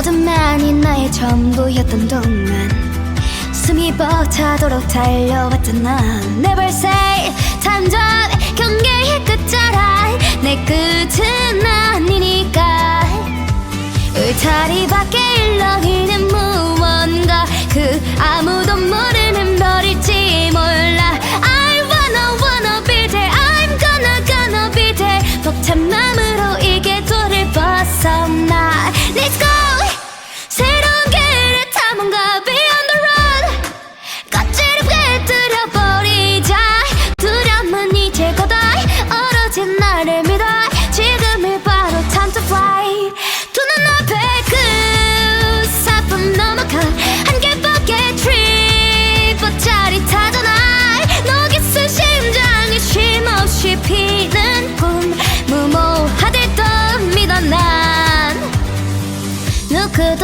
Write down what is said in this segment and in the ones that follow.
어둠만이 나의 전부였던 동안 숨이 벅차도록 달려왔던 난 Never say 단전 경계의 끝자락. 내 끝은 아니니까. 울타리 밖에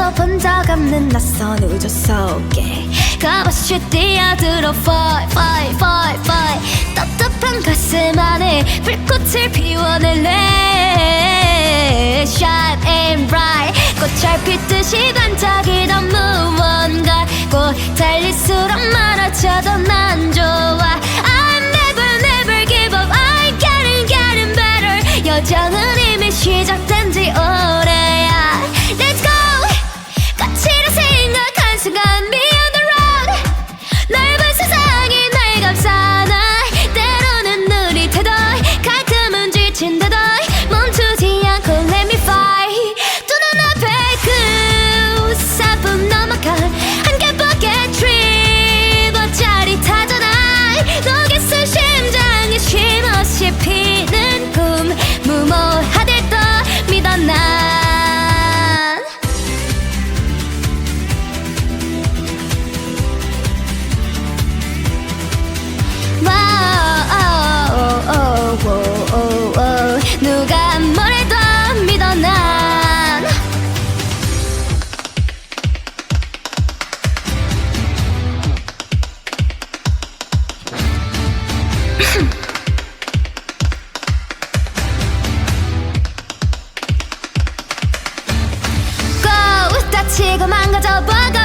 들어본 적 없는 낯선 우주 속에 가보시 뛰어들어 fight fight fight fight. 답답한 가슴 안에 불꽃을 피워낼래. Shine and bright. 꽃잘 피듯이 반짝이던 무언가 꽃 달릴수록 많아져도 난 치고 망가져버려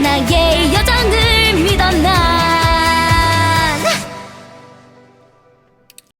나의 여정을 믿었나?